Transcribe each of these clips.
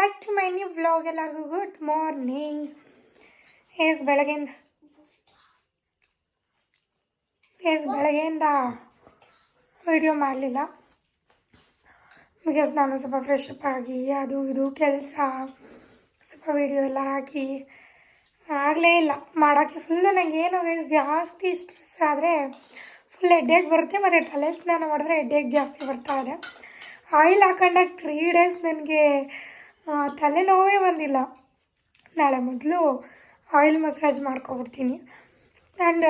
Back to my new vlog ಎಲ್ಲರಿಗೂ good morning S ಬೆಳಗ್ಗೆಯಿಂದ. S ಬೆಳಗ್ಗೆಯಿಂದ ವಿಡಿಯೋ ಮಾಡಲಿಲ್ಲ. ಬಿಕಾಸ್ ನಾನು ಸ್ವಲ್ಪ ಫ್ರೆಶ್ ಅಪ್ ಆಗಿ, ಅದು ಇದು ಕೆಲಸ, ಸ್ವಲ್ಪ ವಿಡಿಯೋ ಎಲ್ಲ ಹಾಕಿ, ಆಗಲೇ ಇಲ್ಲ. ಮಾಡೋಕ್ಕೆ ಫುಲ್ಲು ನನಗೆ ಏನು ಜಾಸ್ತಿ ಸ್ಟ್ರೆಸ್ ಆದರೆ ಫುಲ್ ಹೆಡ್ಡೇಕ್ ಬರುತ್ತೆ ಮತ್ತು ತಲೆ ಸ್ನಾನ ಮಾಡಿದ್ರೆ ಹೆಡ್ಡೇಕ್ ಜಾಸ್ತಿ ಬರ್ತಾ ಇದೆ. ಆಯಿಲ್ ಹಾಕೊಂಡಾಗ ತ್ರೀ ಡೇಸ್ ನನಗೆ ತಲೆನೋವೇ ಬಂದಿಲ್ಲ. ನಾಳೆ ಮೊದಲು ಆಯಿಲ್ ಮಸಾಜ್ ಮಾಡ್ಕೊಬಿಡ್ತೀನಿ. ಆ್ಯಂಡ್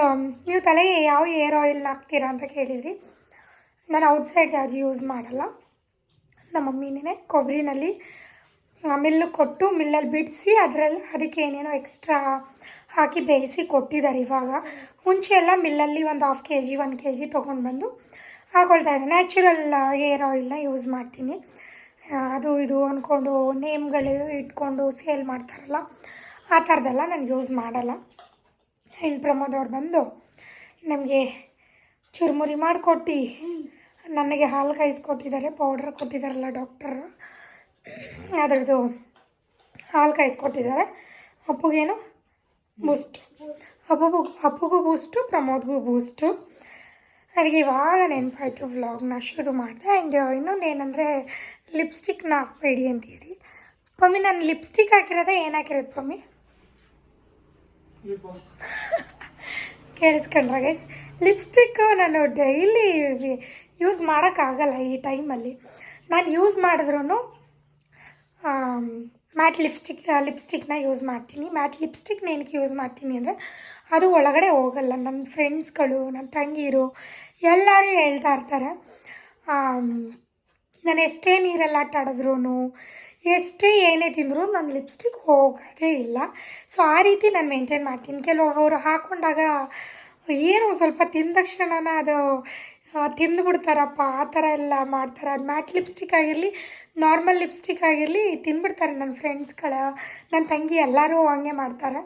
ನೀವು ತಲೆಗೆ ಯಾವ ಏರ್ ಆಯಿಲ್ನ ಹಾಕ್ತೀರಾ ಅಂತ ಕೇಳಿದ್ರಿ. ನಾನು ಔಟ್ಸೈಡ್ ಯಾವುದು ಯೂಸ್ ಮಾಡಲ್ಲ. ನಮ್ಮ ಮಮ್ಮಿನೇ ಕೊಬ್ಬರಿನಲ್ಲಿ ಮಿಲ್ಲು ಕೊಟ್ಟು ಮಿಲ್ಲಲ್ಲಿ ಬಿಡಿಸಿ ಅದರಲ್ಲಿ ಅದಕ್ಕೆ ಏನೇನೋ ಎಕ್ಸ್ಟ್ರಾ ಹಾಕಿ ಬೇಯಿಸಿ ಕೊಟ್ಟಿದ್ದಾರೆ ಇವಾಗ. ಮುಂಚೆ ಎಲ್ಲ ಮಿಲ್ಲಲ್ಲಿ ಒಂದು half K G one K G ತೊಗೊಂಡು ಬಂದು ಹಾಕೊಳ್ತಾ ಇದ್ದೆ ನ್ಯಾಚುರಲ್ ಏರ್ ಆಯಿಲ್ನ ಯೂಸ್ ಮಾಡ್ತೀನಿ. ಅದು ಇದು ಅಂದ್ಕೊಂಡು ನೇಮ್ಗಳು ಇಟ್ಕೊಂಡು ಸೇಲ್ ಮಾಡ್ತಾರಲ್ಲ, ಆ ಥರದ್ದೆಲ್ಲ ನಾನು ಯೂಸ್ ಮಾಡಲ್ಲ. ಹೆಣ್ಣು ಪ್ರಮೋದ್ ಅವ್ರು ಬಂದು ನಮಗೆ ಚುರುಮುರಿ ಮಾಡಿಕೊಟ್ಟು, ನನಗೆ ಹಾಲು ಕಾಯಿಸ್ಕೊಟ್ಟಿದ್ದಾರೆ ಪೌಡ್ರ್ ಕೊಟ್ಟಿದ್ದಾರಲ್ಲ ಡಾಕ್ಟರ್ ಅದರದ್ದು ಹಾಲು ಕಾಯಿಸ್ಕೊಟ್ಟಿದ್ದಾರೆ. ಅಪ್ಪುಗೇನು ಬೂಸ್ಟು ಅಪ್ಪುಗೂ ಅಪ್ಪುಗೂ ಬೂಸ್ಟು ಪ್ರಮೋದ್ಗೂ ಬೂಸ್ಟು ನನಗೆ ಇವಾಗ ನೆನಪಾಯಿತು ವ್ಲಾಗ್ನ ಶುರು ಮಾಡಿದೆ ಆ್ಯಂಡ್ ಇನ್ನೊಂದು ಏನಂದರೆ ಲಿಪ್ಸ್ಟಿಕ್ನ ಹಾಕಬೇಡಿ ಅಂತೀರಿ. ಪಮ್ಮಿ ನಾನು ಲಿಪ್ಸ್ಟಿಕ್ ಹಾಕಿರೋದ ಏನು ಹಾಕಿರೋದು ಪಮ್ಮಿ ಕೇಳಿಸ್ಕೊಂಡ್ರ ಗೈಸ್ ಲಿಪ್ಸ್ಟಿಕ್ಕು ನಾನು ಡೈಲಿ ಯೂಸ್ ಮಾಡೋಕ್ಕಾಗಲ್ಲ ಈ ಟೈಮಲ್ಲಿ. ನಾನು ಯೂಸ್ ಮಾಡಿದ್ರೂ ಮ್ಯಾಟ್ ಲಿಪ್ಸ್ಟಿಕ್ ಲಿಪ್ಸ್ಟಿಕ್ನ ಯೂಸ್ ಮಾಡ್ತೀನಿ. ಮ್ಯಾಟ್ ಲಿಪ್ಸ್ಟಿಕ್ನ ಏನಕ್ಕೆ ಯೂಸ್ ಮಾಡ್ತೀನಿ ಅಂದರೆ ಅದು ಒಳಗಡೆ ಹೋಗಲ್ಲ. ನನ್ನ ಫ್ರೆಂಡ್ಸ್ಗಳು ನನ್ನ ತಂಗಿರು ಎಲ್ಲರೂ ಹೇಳ್ತಾ ಇರ್ತಾರೆ. ನಾನು ಎಷ್ಟೇ ನೀರಲ್ಲಿ ಆಟ ಎಷ್ಟೇ ಏನೇ ತಿಂದರೂ ನನ್ನ ಲಿಪ್ಸ್ಟಿಕ್ ಹೋಗೋದೇ ಇಲ್ಲ. ಸೊ ಆ ರೀತಿ ನಾನು ಮೇಂಟೈನ್ ಮಾಡ್ತೀನಿ. ಕೆಲವೊಬ್ಬರು ಹಾಕೊಂಡಾಗ ಏನು ಸ್ವಲ್ಪ ತಿಂದ ತಕ್ಷಣನ ಅದು ತಿಂದ್ಬಿಡ್ತಾರಪ್ಪ ಆ ಥರ ಎಲ್ಲ ಮಾಡ್ತಾರೆ. ಅದು ಮ್ಯಾಟ್ ಲಿಪ್ಸ್ಟಿಕ್ ಆಗಿರಲಿ, ನಾರ್ಮಲ್ ಲಿಪ್ಸ್ಟಿಕ್ ಆಗಿರಲಿ, ತಿಂದ್ಬಿಡ್ತಾರೆ ನನ್ನ ಫ್ರೆಂಡ್ಸ್ಗಳ, ನನ್ನ ತಂಗಿ ಎಲ್ಲರೂ ಹಂಗೆ ಮಾಡ್ತಾರೆ.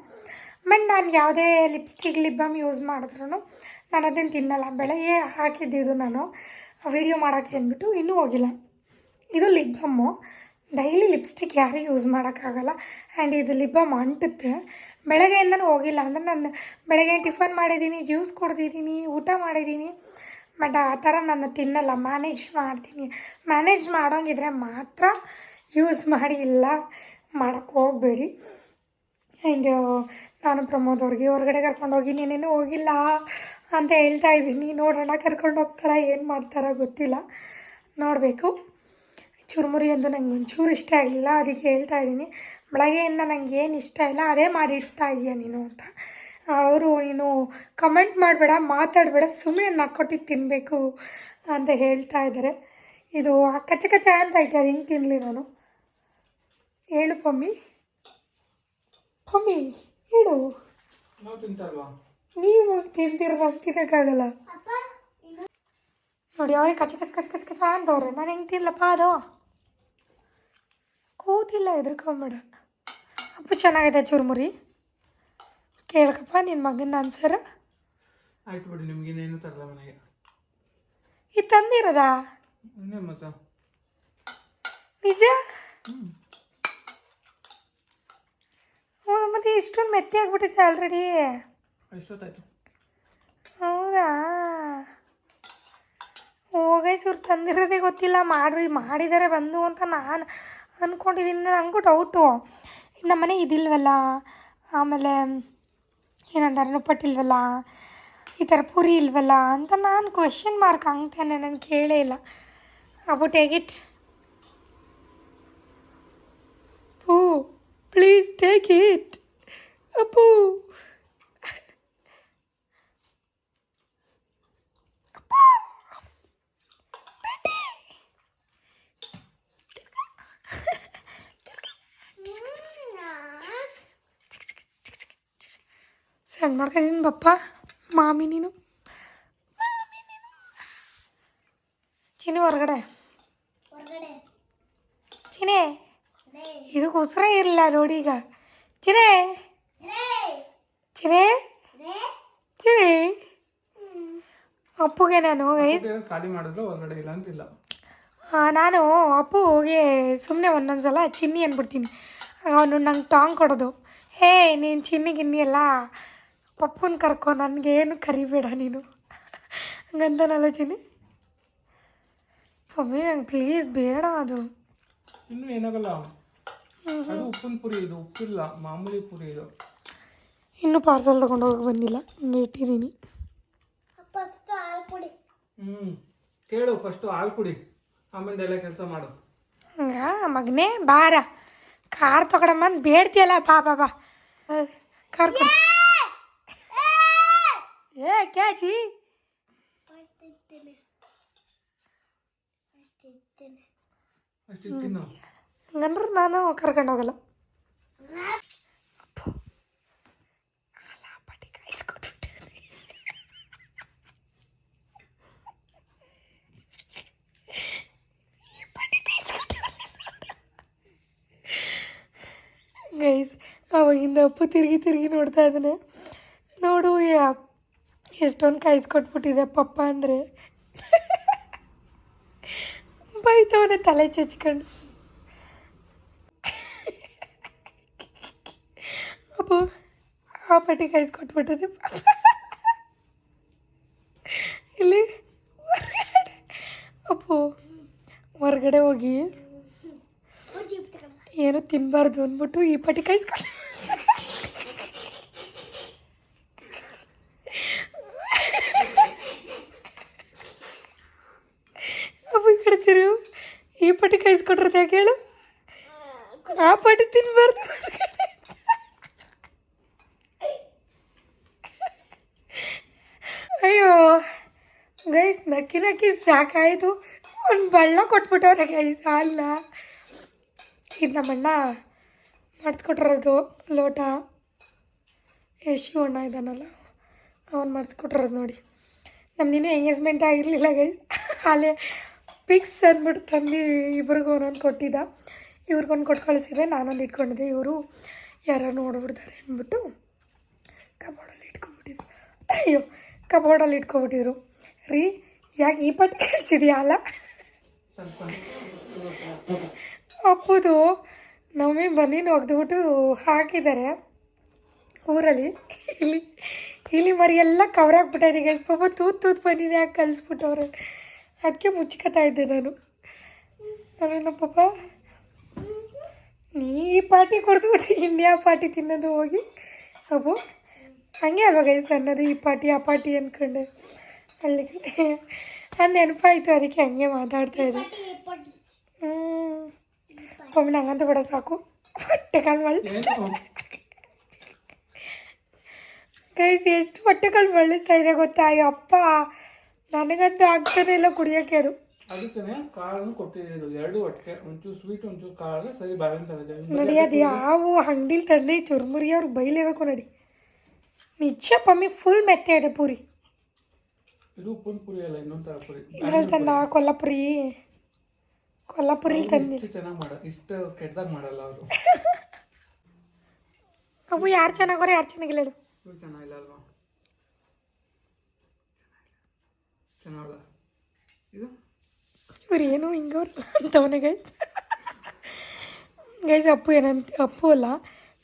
ಬಟ್ ನಾನು ಯಾವುದೇ ಲಿಪ್ಸ್ಟಿಕ್ ಲಿಪ್ ಬಾಮ್ ಯೂಸ್ ಮಾಡಿದ್ರು ನಾನು ಅದನ್ನು ತಿನ್ನಲ್ಲ. ಬೆಳಗ್ಗೆ ಹಾಕಿದ್ದಿದ್ದು ನಾನು. ವಿಡಿಯೋ ಮಾಡೋಕ್ಕೆ ಅಂದ್ಬಿಟ್ಟು ಇನ್ನೂ ಹೋಗಿಲ್ಲ. ಇದು ಲಿಪ್ ಬಾಮು. ಡೈಲಿ ಲಿಪ್ಸ್ಟಿಕ್ ಯಾರೂ ಯೂಸ್ ಮಾಡೋಕ್ಕಾಗಲ್ಲ. ಆ್ಯಂಡ್ ಇದು ಲಿಪ್ ಬಾಮ್ ಅಂಟುತ್ತೆ. ಬೆಳಗ್ಗೆಯಿಂದನೂ ಹೋಗಿಲ್ಲ. ಅಂದರೆ ನಾನು ಬೆಳಗ್ಗೆ ಟಿಫನ್ ಮಾಡಿದ್ದೀನಿ ಜ್ಯೂಸ್ ಕುಡ್ದಿದ್ದೀನಿ, ಊಟ ಮಾಡಿದ್ದೀನಿ. ಬಟ್ ಆ ಥರ ನಾನು ತಿನ್ನಲ್ಲ. ಮ್ಯಾನೇಜ್ ಮಾಡ್ತೀನಿ. ಮ್ಯಾನೇಜ್ ಮಾಡೋಂಗಿದ್ರೆ ಮಾತ್ರ ಯೂಸ್ ಮಾಡಿ ಇಲ್ಲ. ಮಾಡೋಕ್ಕೆ ಹೋಗಬೇಡಿ. ಆ್ಯಂಡ್ ನಾನು ಪ್ರಮೋದ್ ಅವ್ರಿಗೆ ಹೊರಗಡೆ ಕರ್ಕೊಂಡೋಗಿ ನೀನೇನು ಹೋಗಿಲ್ಲ ಅಂತ ಹೇಳ್ತಾ ಇದ್ದೀನಿ. ನೋಡೋಣ ಕರ್ಕೊಂಡು ಹೋಗ್ತಾರ, ಏನು ಮಾಡ್ತಾರ ಗೊತ್ತಿಲ್ಲ. ನೋಡಬೇಕು. ಚುರುಮುರಿ ಅಂತ ನಂಗೆ ಒಂಚೂರು ಇಷ್ಟ ಆಗಲಿಲ್ಲ. ಅದಕ್ಕೆ ಹೇಳ್ತಾ ಇದ್ದೀನಿ. ಬೆಳಗ್ಗೆಯಿಂದ ನಂಗೆ ಏನು ಇಷ್ಟ ಇಲ್ಲ. ಅದೇ ಮಾಡಿ ಇಡ್ತಾ ಇದೆಯಾ ನೀನು ಅಂತ. ಅವರು ನೀನು ಕಮೆಂಟ್ ಮಾಡಬೇಡ ಮಾತಾಡಬೇಡ ಸುಮ್ಮನೆ ನಕ್ಕೊಟ್ಟಿದ್ದು ತಿನ್ನಬೇಕು ಅಂತ ಹೇಳ್ತಾ ಇದ್ದಾರೆ. ಇದು ಕಚ್ಚ ಕಚ್ಚ ಅಂತ ಐತೆ ಅದು ಹಿಂಗೆ ತಿನ್ನಲಿ ನಾನು? ಹೇಳು ಪಮ್ಮಿ. ಪಮ್ಮಿ ಹೇಳು. ನಾವು ತಿಂತಿರೋ ತಿನ್ನೋಕ್ಕಾಗಲ್ಲ ನೋಡಿ ಅವ್ರಿಗೆ ಕಚ್ಚ ಕಚ್ಚ ಕಚ್ಚ ಕಚ್ಚ ಕಚ್ಚ ಅಂತವ್ರೆ ನಾನು ಹೆಂಗೆ ತಿನ್ನಲಪ್ಪ ಅದು? ಕೂತಿಲ್ಲ ಎದ್ರಕೊಂಬೇಡ ಅಪ್ಪು ಚೆನ್ನಾಗಿದೆ ಚುರುಮುರಿ. ಕೇಳಕಪ್ಪ ನಿನ್ನ ಮಗನ ಆನ್ಸರ್ ಆಯ್ತು ಬಿಡಿ ನಿಮ್ಗೆ ಇನ್ನೇನು ತರಲ್ಲ ಮನೆಗೆ. ಈ ತಂದಿರೋದಾ? ಮತ್ತೆ. ನಿಜ? ಮತ್ತೆ ಇಷ್ಟೊಂದು ಮೆತ್ತಿ ಆಗ್ಬಿಟ್ಟಿದೆ ಆಲ್ರೆಡಿ ಎಷ್ಟೊತ್ತಾಯ್ತು? ಹೌದಾ? ಹೋಗೈಸ್ ಇವ್ರು ತಂದಿರೋದೇ ಗೊತ್ತಿಲ್ಲ ಮಾಡ್ರಿ ಮಾಡಿದ್ದಾರೆ ಬಂದು ಅಂತ ನಾನು ಅಂದ್ಕೊಂಡಿದ್ದೀನಿ ನನಗೂ ಡೌಟು ನಮ್ಮ ಮನೆ ಇದಿಲ್ವಲ್ಲ, ಆಮೇಲೆ ಏನಂತಾರೆ ನುಪ್ಪಟ್ಟಿಲ್ವಲ್ಲ ಈ ಥರ ಪೂರಿ ಇಲ್ವಲ್ಲ ಅಂತ ನಾನು ಕ್ವೆಶನ್ ಮಾರ್ಕ್ ಹಂಗ್ತಾನೆ ನಾನು ಕೇಳೇ ಇಲ್ಲ. ಅಬು ಟೇಕ್ ಇಟ್ ಪೂ ಪ್ಲೀಸ್ ಟೇಕ್ ಇಟ್ ಅಪ್ಪು. ಸಣ್ಣ ಮಾಡ್ಕೊಂಡಿದ್ದೀನಿ ಬಪ್ಪ? ಮಾಮಿ ನೀನು? ಚಿನಿ ಹೊರಗಡೆ. ಚಿನಿ ಇದಕ್ಕೆ ಉಸಿರೇ ಇರಲಿಲ್ಲ ನೋಡಿ ಈಗ. ಚಿನಿ ಚಿನಿ ಚಿನಿ ಅಪ್ಪುಗೆ ನಾನು ಖಾಲಿ ಮಾಡಿದ್ರು ಹೊರಗಡೆ ಇಲ್ಲ ಅಂತಿಲ್ಲ ನಾನು ಅಪ್ಪುಗೆ ಸುಮ್ಮನೆ ಒಂದೊಂದು ಸಲ ಚಿನ್ನಿ ಅಂದ್ಬಿಡ್ತೀನಿ. ಅವನು ನಂಗೆ ಟಾಂಗ್ ಕೊಡೋದು. ಹೇ ನೀನು ಚಿನ್ನಿ ಗಿನ್ನಿ ಎಲ್ಲ ಪಪ್ಪನ ಕರ್ಕೊ ಏನು ಕರಿಬೇಡ ನೀನು. ಹಂಗಂತನಲ್ಲ ಜಿನಿ ಮಮ್ಮಿ ನಂಗೆ ಪ್ಲೀಸ್ ಬೇಡ ಅದು. ಇನ್ನೂ ಏನಾಗಲ್ಲ. ಅದು ಉಪ್ಪಿನ ಪುರಿ ಇದು ಉಪ್ಪಿಲ್ಲ ಮಾಮೂಲಿ ಪುರಿ ಇದು. ಇನ್ನೂ ಪಾರ್ಸಲ್ ತಗೊಂಡು ಹೋಗಿ ಬಂದಿಲ್ಲ ಹಿಂಗೆ ಇಟ್ಟಿದ್ದೀನಿ. ಹ್ಞೂ ಕೇಳು ಫಸ್ಟು ಹಾಲು ಕುಡಿ ಆಮೇಲೆ ಎಲ್ಲ ಕೆಲಸ ಮಾಡು. ಹಂಗ ಮಗನೇ ಬಾರ. ಕಾರ್ ತಗೊಳಮ್ಮಂದು ಬೇಡ್ತಿಯಲ್ಲ ಬಾ ಬಾ ಬಾ. ಕಾರ್ ಕೊಡು ಕ್ಯಾಚಿ ಹಂಗಂದ್ರೆ ನಾನು ಕರ್ಕೊಂಡು ಹೋಗಲ್ಲ. ಅಪ್ಪು. ಗೈಸ್ ಅವಾಗಿಂದ ಅಪ್ಪು ತಿರುಗಿ ತಿರುಗಿ ನೋಡ್ತಾ ಇದ್ದಾನೆ. ನೋಡು ಎಷ್ಟೊಂದು ಕಾಯಿಸ್ಕೊಟ್ಬಿಟ್ಟಿದೆ ಪಪ್ಪ ಅಂದರೆ. ಬೈತವನೆ ತಲೆ ಚಚ್ಕೊಂಡು. ಅಪ್ಪು ಆ ಪಟ್ಟಿ ಕಾಯಿಸ್ಕೊಟ್ಬಿಟ್ಟಿದೆ ಇಲ್ಲಿ ಹೊರಗಡೆ. ಅಪ್ಪು ಹೊರಗಡೆ ಹೋಗಿ. ಏನು ತಿನ್ನಬಾರ್ದು ಅಂದ್ಬಿಟ್ಟು ಈ ಪಟ್ಟಿ ಕಾಯಿಸ್ಕೊಂಡು ಅಪ್ಪ ಈ ಪಟ್ಟಿ ಕಾಯಿಸ್ಕೊಟ್ರದ್ದು ಯಾಕೆ ಹೇಳು? ಆ ಪಟ್ಟಿ ತಿನ್ಬಾರ್ದು ಅಯ್ಯೋ, ಗೈಸ್ ನಕ್ಕಿ ನಕ್ಕಿ ಸಾಕಾಯಿತು. ಒಂದು ಬಳ್ಳ ಕೊಟ್ಬಿಟ್ಟವ್ರೆ ಗೈಸ್, ಅಲ್ಲ. ಇದು ನಮ್ಮಣ್ಣ ಮಾಡಿಸ್ಕೊಟ್ಟಿರೋದು ಲೋಟ. ಯಶು ಅಣ್ಣ ಇದ್ದಾನಲ್ಲ ಅವನು ಮಾಡಿಸ್ಕೊಟ್ಟಿರೋದು ನೋಡಿ. ನಮ್ದಿನ್ನೂ ಎಂಗೇಜ್ಮೆಂಟ್ ಆಗಿರಲಿಲ್ಲ ಗೈಸ್. ಅಲ್ಲೇ ಪಿಕ್ಸ್ ಅಂದ್ಬಿಟ್ಟು ತಂದು ಇಬ್ರಿಗೂ ಒಂದೊಂದು ಕೊಟ್ಟಿದ್ದ. ಇವ್ರಿಗೊಂದು ಕೊಟ್ಟು ಕಳಿಸಿದೆ, ನಾನೊಂದು ಇಟ್ಕೊಂಡಿದ್ದೆ. ಇವರು ಯಾರೋ ನೋಡ್ಬಿಡ್ತಾರೆ ಅಂದ್ಬಿಟ್ಟು ಕಬೋರ್ಡಲ್ಲಿ ಇಟ್ಕೊಂಡ್ಬಿಟ್ಟಿದ್ರು. ಅಯ್ಯೋ ಕಬೋರ್ಡಲ್ಲಿ ಇಟ್ಕೊಂಡ್ಬಿಟ್ಟಿದ್ರು. ರೀ, ಯಾಕೆ ಈ ಪಟ್ಟಿ ಕಳಿಸಿದ್ಯಾ ಅಲ್ಲ? ಅಪ್ಪುದು ನಮ್ಮಿ ಬಂದಿನ ಒಗೆದ್ಬಿಟ್ಟು ಹಾಕಿದ್ದಾರೆ. ಊರಲ್ಲಿ ಇಲ್ಲಿ ಇಲ್ಲಿ ಮರಿ ಎಲ್ಲ ಕವರ್ ಪಾಪ ತೂತ್ ತೂತ್ ಬನ್ನಿ ಯಾಕೆ ಕಲಿಸ್ಬಿಟ್ಟವ್ರೆ? ಅದಕ್ಕೆ ಮುಚ್ಕೊತಾ ಇದ್ದೆ ನಾನು. ನಮ್ಮ ಪಾಪ, ನೀ ಈ ಕೊಡ್ದುಬಿಟ್ಟು ಕೊಡ್ದ್ಬಿಟ್ಟು ಪಾರ್ಟಿ ತಿನ್ನೋದು ಹೋಗಿ ಅಬ್ಬು ಹಂಗೆ ಅಲ್ವ ಗೈಸ್ ಅನ್ನೋದು ಈ ಪಾರ್ಟಿ, ಆ ಪಾರ್ಟಿ ಅಂದ್ಕೊಂಡೆ ಅಲ್ಲಿಗೆ ಕಡೆ ಅದು ನೆನಪಾಯಿತು ಅದಕ್ಕೆ ಹಂಗೆ ಮಾತಾಡ್ತಾ ಇದ್ದೆ. ಹ್ಞೂ ಒಮ್ಮೆ ನಂಗಂತೂ ಬಿಡ ಸಾಕು. ಹೊಟ್ಟೆಕಾಳು ಮಳ್ಳಿ ಏನು ಗೈಸ್ ಎಷ್ಟು ಹೊಟ್ಟೆಕಾಳು ಮಳ್ಳಿಸ್ತಾ ಇದೆ ಗೊತ್ತಾ? ಅಯ್ಯೋ ಅಪ್ಪ. ನನಗಂತೂ ಆಗ್ತಾನೆ ಇಲ್ಲ ಕುಡಿಯೋಕ್ಕೆ ಅದು ಅದಕ್ಕೆ ಕಾಳನ್ನು ಕೊಟ್ಟಿದ್ದು ಎರಡು ಒಟ್ಟಿಗೆ ಒಂಚೂರು ಸ್ವೀಟ್ ಒಂಚೂರು ಕಾಳು ಸರಿ ಬ್ಯಾಲೆನ್ಸ್ ಆಗಿದೆ ನೋಡಿ ಅದು ಯಾವ ಅಂಗಡಿಲಿ ತಂದು ಚುರುಮುರಿ ಅವ್ರು ಬೈಲೇಬೇಕು ನೋಡಿ ನಿಜ ಪಮ್ಮಿ ಫುಲ್ ಮೆತ್ತೆ ಇದೆ ಪೂರಿ ಇದು ಉಪ್ಪಿನ ಪುರಿ ಅಲ್ಲ ಇನ್ನೊಂದು ಥರ ಪುರಿ ಇದ್ರಲ್ಲಿ ತಂದ ಕೊಲ್ಲಾಪುರಿ ಕೊಲ್ಲಾಪುರಿಲಿ ತಂದಿ ಇಷ್ಟು ಚೆನ್ನಾಗಿ ಮಾಡ ಇಷ್ಟು ಕೆಟ್ಟದಾಗ ಮಾಡಲ್ಲ ಅವರು ಅವು ಯಾರು ಚೆನ್ನಾಗೋರೆ ಯಾರು ಚೆನ್ನಾಗಿಲ್ಲ ಹೇಳು ಇದು ಚೆನ್ನಾಗಿಲ್ಲ ಅಲ್ವಾ ಚೆನ್ನಾಗಲ್ಲ. ಇದು? ಇವ್ರು ಏನು ಹಿಂಗವ್ರಲ್ಲ ಅಂತವನೇ ಗೈಸ್ ಗೈಸ್ ಅಪ್ಪು ಏನಂತ ಅಪ್ಪು ಅಲ್ಲ.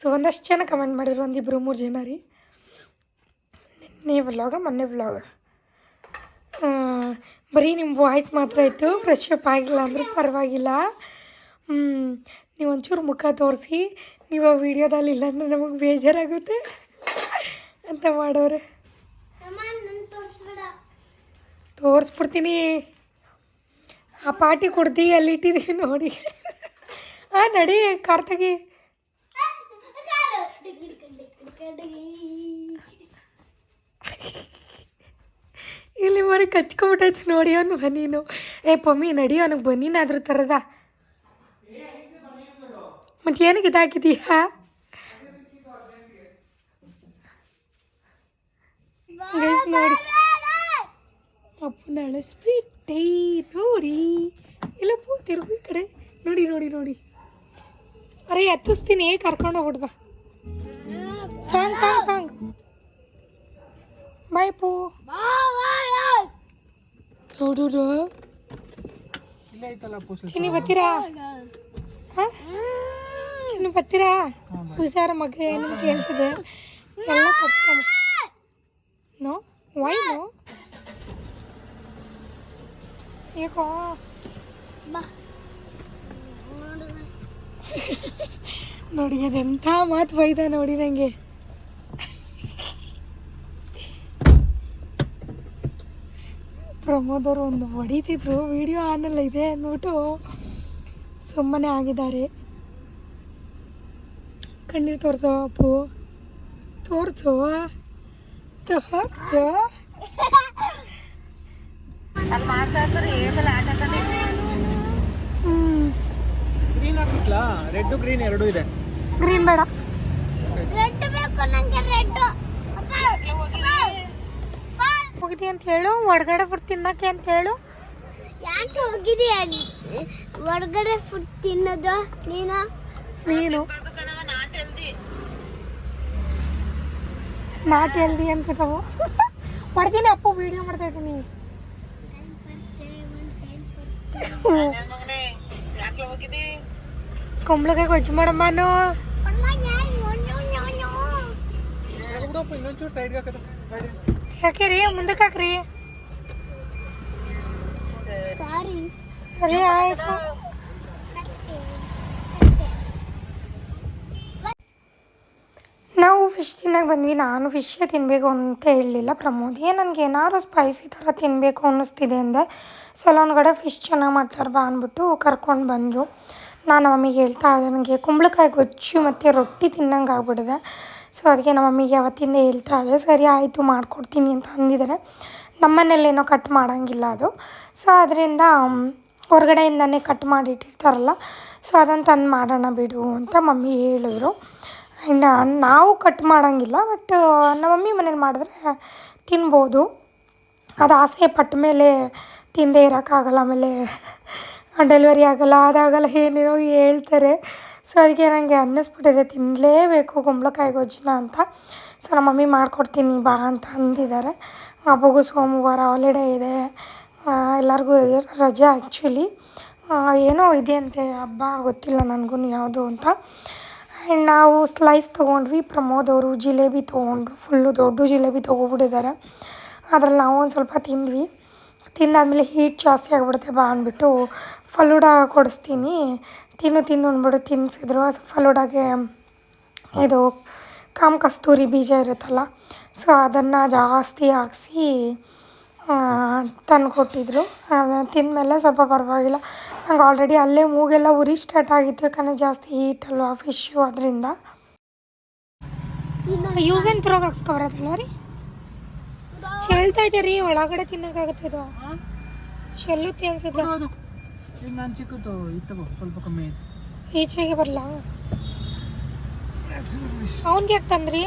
ಸೊ ಒಂದಷ್ಟು ಜನ ಕಮೆಂಟ್ ಮಾಡಿದ್ರು ಒಂದಿಬ್ಬರು ಮೂರು ಜನ ರೀ. ನಿನ್ನೆ ವ್ಲಾಗ ಮೊನ್ನೆ ವ್ಲಾಗ ಬರೀ ನಿಮ್ಮ ವಾಯ್ಸ್ ಮಾತ್ರ ಇತ್ತು ಫ್ರೆಶ್ ಅಪ್ ಆಗಿಲ್ಲ ಅಂದರೂ ಪರವಾಗಿಲ್ಲ. ನೀವು ಒಂಚೂರು ಮುಖ ತೋರಿಸಿ. ನೀವು ಆ ವಿಡಿಯೋದಲ್ಲಿ ಇಲ್ಲ ಅಂದರೆ ನಮಗೆ ಬೇಜಾರಾಗುತ್ತೆ. ಅಂತ ಮಾಡೋರೆ. ತೋರಿಸ್ಬಿಡ್ತೀನಿ. ಆ ಪಾಟಿ ಕುಡ್ದು ಅಲ್ಲಿ ಇಟ್ಟಿದ್ದೀವಿ ನೋಡಿ. ಹಾಂ ನಡಿ ಕಾರ್ತಗಿ ಇಲ್ಲಿ ಮರಿ ಕಚ್ಕೊಂಬಿಟ್ಟೈತಿ ನೋಡಿ ಅವ್ನು ಬನ್ನಿನು ಏ, ಪಮ್ಮಿ, ನಡಿ, ಅವನಿಗೆ ಬನ್ನಿನಾದ್ರೂ ಥರದ ಮತ್ತೆ ಏನಕ್ಕೆ ಇದಾಕಿದೀಯಾ ನೋಡಿ. ಅಪ್ಪನ ಅಳಿಸ್ಬಿಟ್ಟೆ ನೋಡಿ ಇಲ್ಲಪ್ಪು ತಿರುಗು ಈ ಕಡೆ ನೋಡಿ ನೋಡಿ ನೋಡಿ ಅರೆ ಎತ್ತಿಸ್ತೀನಿ ಕರ್ಕೊಂಡು ಹೋಗ್ಬಿಡ್ಬಾ ಸಾಂಗ್ ಸಾಂಗ್ ಸಾಂಗ್ ಬಾಯ್ ಪೂ ನೋಡು ಇಲ್ಲೇ ಐತಲ್ಲ ಪೂಸೆ ಚಿನ್ನಿ ಬರ್ತೀರಾ ಹಾಂ ಚಿನ್ನು ಬರ್ತೀರಾ ಹುಷಾರ ಮಗ ಏನು ಕೇಳ್ತದೆ ಎಲ್ಲ ಕರ್ಸ್ಕೊಂಬ ನೋ ವೈ ನೋ ಏಕೋ ನೋಡಿ ಅದೆಂಥ ಮಾತು ಬೈದ ನೋಡಿ ನನಗೆ ಒಂದು ಹೊಡಿತಿದ್ರು. ವಿಡಿಯೋ ಆನಲ್ಲ ಇದೆ ಅಂದ್ಬಿಟ್ಟು ಸುಮ್ಮನೆ ಆಗಿದ್ದಾರೆ. ಕಣ್ಣೀರು ತೋರಿಸೋ ಅಪ್ಪು. ತೋರಿಸೋ. ತೋರಿಸು. ಹ್ಞೂ ಗ್ರೀನ್ ಹಾಕಿಸ್ಲಾ ರೆಡ್ ಗ್ರೀನ್ ಎರಡು ಇದೆ. ಗ್ರೀನ್ ಬೇಡ. ರೆಡ್ ಬೇಕು ನಂಗೆ ರೆಡ್ ಹೋಗಿದ್ದಿ ಅಂತ ಹೇಳು ಹೊರಗಡೆ ಫುಡ್ ತಿನ್ನಕ್ಕೆ ಅಂತ ಹೇಳು. ಯಾಕೆ ಹೋಗಿದಿ ಹೊರಗಡೆ ಫುಡ್ ತಿನ್ನೋದು ನೀನು? ನೀನು? ನಾಟ್ ಹೆಲ್ದಿ ಅನ್ಕೋತಾವು ಹೊಡ್ತೀನಿ ಅಪ್ಪು ವಿಡಿಯೋ ಮಾಡ್ತಾ ಇದ್ದೀನಿ. ಕುಂಬಳಕಾಯಿ ಗೊಜ್ಜು ಮಾಡಮ್ಮನು ಬಿಡಪ್ಪ ಇನ್ನೊಂಚೂರು ಸೈಡ್ಗೆ ಹಾಕದ ಗಾಡಿ ಯಾಕೆ ರೀ ಮುಂದಕ್ಕೆ ಹಾಕ್ರಿ ಸಾರಿ ಸರಿ ಆಯ್ತು ನಾವು ಫಿಶ್ ತಿನ್ನಕ್ಕೆ ಬಂದ್ವಿ, ನಾನು ಫಿಶ್ಶೇ ತಿನ್ನಬೇಕು ಅಂತ ಹೇಳಲಿಲ್ಲ. ಪ್ರಮೋದ್, ಏ, ನನಗೆ ಏನಾದ್ರು ಸ್ಪೈಸಿ ಥರ ತಿನ್ನಬೇಕು ಅನ್ನಿಸ್ತಿದೆ ಅಂದೆ. ಸೊ ಕಡೆ ಫಿಶ್ ಚೆನ್ನಾಗಿ ಮಾಡ್ತಾರೆ ಬಾ ಅಂದ್ಬಿಟ್ಟು ಕರ್ಕೊಂಡು ಬಂದರು. ನಾನು ಮಮ್ಮಿಗೆ ಹೇಳ್ತಾ ಇದ್ದೆ ನನಗೆ ಕುಂಬಳಕಾಯಿ ಗೊಜ್ಜು ಮತ್ತು ರೊಟ್ಟಿ ತಿನ್ನಂಗೆ ಆಗ್ಬಿಟ್ಟಿದೆ ಸೊ ಅದಕ್ಕೆ ನಮ್ಮ ಮಮ್ಮಿಗೆ ಅವತ್ತಿಂದ ಹೇಳ್ತಾ ಇದ್ದೆ, ಸರಿ, ಆಯಿತು, ಮಾಡಿಕೊಡ್ತೀನಿ ಅಂತ ಅಂದಿದ್ದಾರೆ ನಮ್ಮನೇಲೇನೋ ಕಟ್ ಮಾಡೋಂಗಿಲ್ಲ ಅದು. ಸೊ ಅದರಿಂದ ಹೊರಗಡೆಯಿಂದನೇ ಕಟ್ ಮಾಡಿಟ್ಟಿರ್ತಾರಲ್ಲ ಸೊ ಅದನ್ನು ತಂದು ಮಾಡೋಣ ಬಿಡು ಅಂತ ಮಮ್ಮಿ ಹೇಳಿದ್ರು. ಇನ್ನು ನಾವು ಕಟ್ ಮಾಡೋಂಗಿಲ್ಲ ಬಟ್ ನಮ್ಮ ಮಮ್ಮಿ ಮನೇಲಿ ಮಾಡಿದ್ರೆ ತಿನ್ಬೋದು. ಅದು ಆಸೆ ಪಟ್ಟ ಮೇಲೆ ತಿಂದೇ ಇರೋಕ್ಕಾಗಲ್ಲ, ಆಮೇಲೆ ಡೆಲಿವರಿ ಆಗಲ್ಲ, ಅದಾಗಲ್ಲ ಏನೇನೋ ಹೇಳ್ತಾರೆ. ಸೊ ಅದಕ್ಕೆ ನನಗೆ ಅನ್ನಿಸ್ಬಿಟ್ಟಿದೆ ತಿನ್ನಲೇಬೇಕು ಕುಂಬಳಕಾಯಿ ಗೊಜ್ಜಿನ ಅಂತ. ಸೊ ನಮ್ಮ ಮಮ್ಮಿ ಮಾಡಿಕೊಡ್ತೀನಿ ಬಾ ಅಂತ ಅಂದಿದ್ದಾರೆ. ಹಬ್ಬಗೂ ಸೋಮವಾರ ಹಾಲಿಡೇ ಇದೆ. ಎಲ್ಲರಿಗೂ ರಜೆ ಆ್ಯಕ್ಚುಲಿ ಏನೋ ಇದೆಯಂತೆ ಹಬ್ಬ, ಗೊತ್ತಿಲ್ಲ ನನಗೂ ಯಾವುದು ಅಂತ. ಆ್ಯಂಡ್ ನಾವು ಸ್ಲೈಸ್ ತೊಗೊಂಡ್ವಿ. ಪ್ರಮೋದ್ ಅವರು ಜಿಲೇಬಿ ತೊಗೊಂಡ್ರು. ಫುಲ್ಲು ದೊಡ್ಡ ಜಿಲೇಬಿ ತೊಗೊಬಿಟ್ಟಿದ್ದಾರೆ. ಅದ್ರಲ್ಲಿ ನಾವು ಒಂದು ಸ್ವಲ್ಪ ತಿಂದ್ವಿ. ತಿಂದಾದ್ಮೇಲೆ ಹೀಟ್ ಜಾಸ್ತಿ ಆಗಿಬಿಡುತ್ತೆ ಬಾ ಅಂದ್ಬಿಟ್ಟು ಫಲೂಡ ಕೊಡಿಸ್ತೀನಿ. ತಿನ್ನು ತಿನ್ನು ಅಂದ್ಬಿಟ್ಟು ತಿನ್ನಿಸಿದ್ರು ಫಲೂಡಾಗೆ ಇದು ಕಾಮ ಕಸ್ತೂರಿ ಬೀಜ ಇರುತ್ತಲ್ಲ, ಸೊ ಅದನ್ನು ಜಾಸ್ತಿ ಹಾಕ್ಸಿ ತಂದು ಕೊಟ್ಟಿದ್ರು. ತಿಂದಮೇಲೆ ಸ್ವಲ್ಪ ಪರವಾಗಿಲ್ಲ. ನಂಗೆ ಆಲ್ರೆಡಿ ಅಲ್ಲೇ ಮೂಗೆಲ್ಲ ಉರಿ ಸ್ಟಾರ್ಟ್ ಆಗಿತ್ತು ಯಾಕಂದರೆ ಜಾಸ್ತಿ ಹೀಟ್ ಅಲ್ವಾ ಫಿಶ್ಶು ಅದರಿಂದ. ಯೂಸ್ ಆ್ಯಂಡ್ ಥ್ರೋಗೆ ಹಾಕ್ಸ್ಕೊಬರೋದಿಲ್ಲ ರೀ? ಚೆಲ್ತಾ ಇದೆ ರೀ ಒಳಗಡೆ ತಿನ್ನೋಕ್ಕಾಗುತ್ತೆ ಇದು. ಚೆಲ್ಲುತ್ತೆ ಅನ್ಸುತ್ತೆ. ಹೌದು ಈಗ ನಾನು ಚಿಕ್ಕದು ಇತ್ತಗೋ ಸ್ವಲ್ಪ ಕಮ್ಮಿ ಆಯ್ತು. ಈಚೆಗೆ ಬರಲ್ಲ ಅವನಿಗೆ ಯಾಕೆ ತಂದ್ರಿ?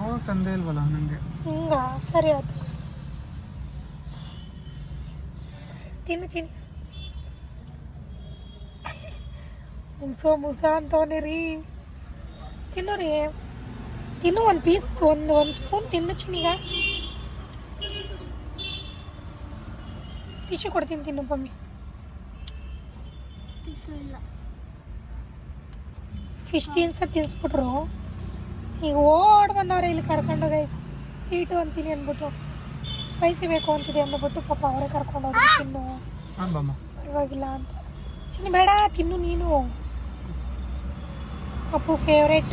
ಅವ್ನು ತಂದೆ ಇಲ್ವಲ್ಲ ನನಗೆ ಹಿಂಗ? ಸರಿ ಆಯ್ತು. ತಿನ್ನು ಚಿನ್ನಿ ಮುಸ ಮುಸ ಅಂತವನೇ ರೀ ತಿನ್ನು ರೀ ತಿನ್ನು ಒಂದು ಪೀಸ್ ಒಂದು ಒಂದು ಸ್ಪೂನ್ ತಿನ್ನು ಚಿನ್ನಿಗ ಟಿಶ್ಯೂ ಕೊಡ್ತೀನಿ ತಿನ್ನು ಬಮ್ಮಿ ಫಿಶ್ ತಿನ್ಸ ತಿನ್ಸ್ಬಿಟ್ರು. ಈಗ ಓಡ್ ಬಂದವ್ರೆ ಇಲ್ಲಿ ಕರ್ಕೊಂಡು ಗೈಸ್ ಹೀಟು ಅಂತೀನಿ ಅಂದ್ಬಿಟ್ಟು. ಸ್ಪೈಸಿ ಬೇಕು ಅಂತಿದೆ ಅಂದ್ಬಿಟ್ಟು ಪಾಪ ಅವರೇ ಕರ್ಕೊಂಡು ಹೋದ್ರು ತಿನ್ನು. ಪರವಾಗಿಲ್ಲ ಅಂತ. ಚಿನ್ನ ಬೇಡ ತಿನ್ನು ನೀನು. ಅಪ್ಪು ಫೇವ್ರೇಟ್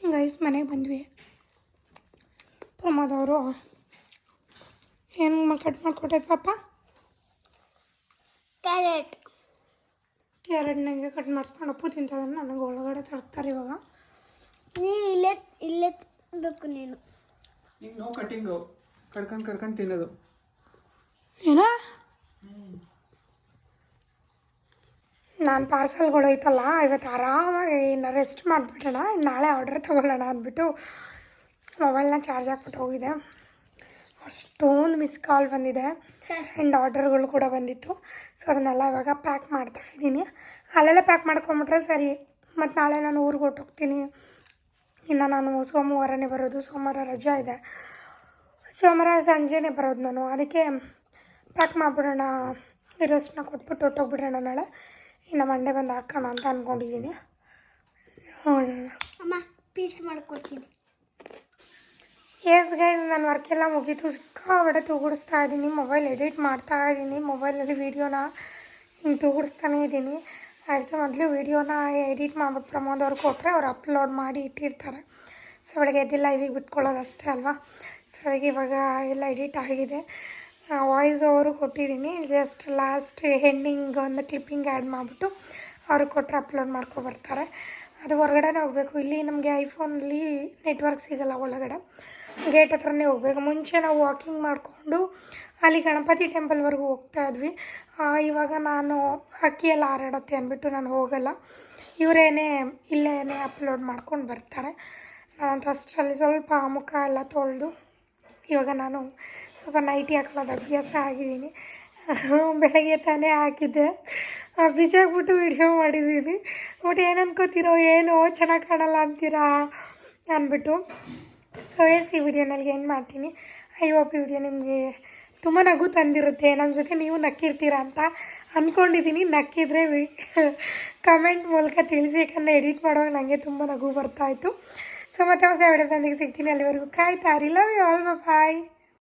ಗೈಸ್ ಮನೆಗೆ ಬಂದ್ವಿ. ಪ್ರಮೋದ್ ಅವರು. ಏನು ಕಟ್ ಮಾಡಿಕೊಟ್ಟೈತೆ ಪಾಪ? ಕ್ಯಾರೆಟ್ ಕ್ಯಾರೆಟ್ ನನಗೆ ಕಟ್ ಮಾಡಿಸ್ಕೊಂಡು ಅಪ್ಪು ತಿಂತದನ್ನು ನನಗೆ ಒಳಗಡೆ ತರ್ತಾರೆ ಇವಾಗ. ನೀ ಇಲ್ಲೇ ಇಲ್ಲೇ ತಿನ್ನಬೇಕು ನೀನು. ಈಗ ನೋ ಕಟಿಂಗು ಕಡ್ಕೊಂಡು ಕಡ್ಕೊಂಡು ತಿನ್ನೋದು. ಏನ? ನಾನು ಪಾರ್ಸಲ್ಗಳು ಐತಲ್ಲ ಇವತ್ತು ಆರಾಮಾಗಿ ಇನ್ನು ರೆಸ್ಟ್ ಮಾಡಿಬಿಡೋಣ ನಾಳೆ ಆರ್ಡರ್ ತೊಗೊಳ್ಳೋಣ ಅಂದ್ಬಿಟ್ಟು ಮೊಬೈಲ್ನ ಚಾರ್ಜ್ ಹಾಕ್ಬಿಟ್ಟು ಹೋಗಿದೆ ಅಷ್ಟೊಂದು ಮಿಸ್ ಕಾಲ್ ಬಂದಿದೆ. ಆ್ಯಂಡ್ ಆರ್ಡರ್ಗಳು ಕೂಡ ಬಂದಿತ್ತು. ಸೊ ಅದನ್ನೆಲ್ಲ ಇವಾಗ ಪ್ಯಾಕ್ ಮಾಡ್ತಾ ಇದ್ದೀನಿ. ಅಲ್ಲೆಲ್ಲ ಪ್ಯಾಕ್ ಮಾಡ್ಕೊಂಬಿಟ್ರೆ ಸರಿ. ಮತ್ತು ನಾಳೆ ನಾನು ಊರಿಗೆ ಹೊರ್ಟೋಗ್ತೀನಿ. ಇನ್ನು ನಾನು ಸೋಮವಾರನೇ ಬರೋದು ಸೋಮವಾರ ರಜೆ ಇದೆ. ಸೋಮವಾರ ಸಂಜೆನೇ ಬರೋದು ನಾನು. ಅದಕ್ಕೆ ಪ್ಯಾಕ್ ಮಾಡಿಬಿಡೋಣ ಇರೋಷ್ಟನ್ನ ಕೊಟ್ಬಿಟ್ಟು ಹೊಟ್ಟೋಗ್ಬಿಡೋಣ ನಾಳೆ. ಇನ್ನು ಮಂಡೆ ಬಂದು ಹಾಕೋಣ ಅಂತ ಅಂದ್ಕೊಂಡಿದ್ದೀನಿ ಅಮ್ಮ ಪೀಸ್ ಮಾಡ್ಕೊಡ್ತೀನಿ. ಎಸ್ ಗೈಸ್ ನನ್ನ ವರ್ಕೆಲ್ಲ ಮುಗಿತು ಮುಗೀತು. ಸಿಕ್ಕಾಬಡೆ ತೂಗುಡಿಸ್ತಾ ಇದ್ದೀನಿ ಮೊಬೈಲ್ ಎಡಿಟ್ ಮಾಡ್ತಾ ಇದ್ದೀನಿ ಮೊಬೈಲಲ್ಲಿ ವೀಡಿಯೋನ ಹಿಂಗೆ ತೂಗುಡಿಸ್ತಾನೇ ಇದ್ದೀನಿ ಅದಕ್ಕೆ ಮೊದಲು ವೀಡಿಯೋನ ಎಡಿಟ್ ಮಾಡ್ಬಿಟ್ಟು ಪ್ರಮೋದ್ ಅವ್ರಿಗೆ ಕೊಟ್ಟರೆ ಅವ್ರು ಅಪ್ಲೋಡ್ ಮಾಡಿ ಇಟ್ಟಿರ್ತಾರೆ. ಸೊ, ಅವಳಿಗೆ ಎದ್ದಿಲ್ಲ, ಇವಿಗೆ ಬಿಟ್ಕೊಳ್ಳೋದಷ್ಟೇ ಅಲ್ವಾ? ಸೊ ಅದಕ್ಕೆ ಇವಾಗ ಎಲ್ಲ ಎಡಿಟ್ ಆಗಿದೆ. ವಾಯ್ಸ್ ಅವರು ಕೊಟ್ಟಿದ್ದೀನಿ. ಜಸ್ಟ್ ಲಾಸ್ಟ್ ಹೆಂಡಿಂಗ್ ಒಂದು ಕ್ಲಿಪ್ಪಿಂಗ್ ಆ್ಯಡ್ ಮಾಡಿಬಿಟ್ಟು ಅವ್ರಿಗೆ ಕೊಟ್ಟರೆ ಅಪ್ಲೋಡ್ ಮಾಡ್ಕೊಬರ್ತಾರೆ ಅದು ಹೊರಗಡೆನೇ ಹೋಗಬೇಕು. ಇಲ್ಲಿ ನಮಗೆ ಐಫೋನಲ್ಲಿ ನೆಟ್ವರ್ಕ್ ಸಿಗೋಲ್ಲ ಒಳಗಡೆ. ಗೇಟ್ ಹತ್ರನೇ ಹೋಗ್ಬೇಕು. ಮುಂಚೆ ನಾವು ವಾಕಿಂಗ್ ಮಾಡಿಕೊಂಡು ಅಲ್ಲಿ ಗಣಪತಿ ಟೆಂಪಲ್ವರೆಗೂ ಹೋಗ್ತಾ ಇದ್ವಿ. ಇವಾಗ ನಾನು ಅಕ್ಕಿಯೆಲ್ಲ ಹಾರಾಡತ್ತೆ ಅಂದ್ಬಿಟ್ಟು ನಾನು ಹೋಗಲ್ಲ. ಇವರೇನೇ ಇಲ್ಲೇನೇ ಅಪ್ಲೋಡ್ ಮಾಡ್ಕೊಂಡು ಬರ್ತಾರೆ. ನಾನಂತೂ ಅಷ್ಟರಲ್ಲಿ ಸ್ವಲ್ಪ ಮುಖ ಎಲ್ಲ ತೊಳೆದು ಇವಾಗ ನಾನು ಸ್ವಲ್ಪ ನೈಟಿ ಹಾಕೊಳ್ಳೋದು ಅಭ್ಯಾಸ ಆಗಿದ್ದೀನಿ. ಬೆಳಗ್ಗೆ ತಾನೇ ಹಾಕಿದ್ದೆ. ಬಿಜಾಗ್ಬಿಟ್ಟು ವಿಡಿಯೋ ಮಾಡಿದ್ದೀನಿ. ಬಟ್ ಏನು ಅನ್ಕೋತಿರೋ, ಏನೋ ಚೆನ್ನಾಗಿ ಕಾಣಲ್ಲ ಅಂತೀರಾ ಅಂದ್ಬಿಟ್ಟು. ಸೊ ಎಸ್ ಈ ವಿಡಿಯೋನಲ್ಲಿ ಏನು ಮಾಡ್ತೀನಿ. ಐ ಹೋಪ್ ಈ ವಿಡಿಯೋ ನಿಮಗೆ ತುಂಬ ನಗು ತಂದಿರುತ್ತೆ. ನಮ್ಮ ಜೊತೆ ನೀವು ನಕ್ಕಿರ್ತೀರ ಅಂತ ಅಂದ್ಕೊಂಡಿದ್ದೀನಿ ನಕ್ಕಿದ್ರೆ ಕಮೆಂಟ್ ಮೂಲಕ ತಿಳಿಸಿ, ಯಾಕಂದರೆ ಎಡಿಟ್ ಮಾಡುವಾಗ ನನಗೆ ತುಂಬ ನಗು ಬರ್ತಾಯಿತ್ತು ಸೊ ಮತ್ತೆ ಹೊಸ ತಂದಿಗೆ ಸಿಗ್ತೀನಿ ಅಲ್ಲಿವರೆಗೂ. ಕಾಯ್ತಾ ಲವ್ ಯು ಆಲ್ ಬಾಯ್